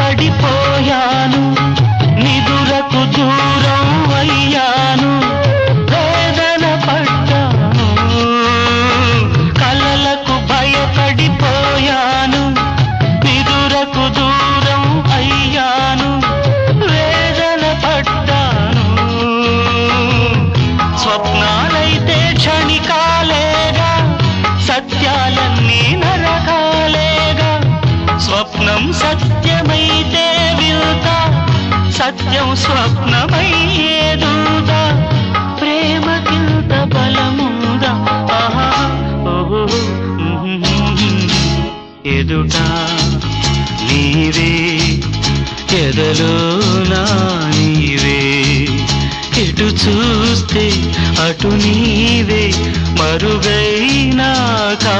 padipoya స్వప్నం సత్యమైతే విరుత సత్యం స్వప్నమయ్యేదుదా. ప్రేమకింత బలముందా. ఆహా. ఓహో. ఎదుట. నీవే. ఎదలో నా నీవే. ఎటు చూస్తే అటు నీవే. మరుగైనా కావే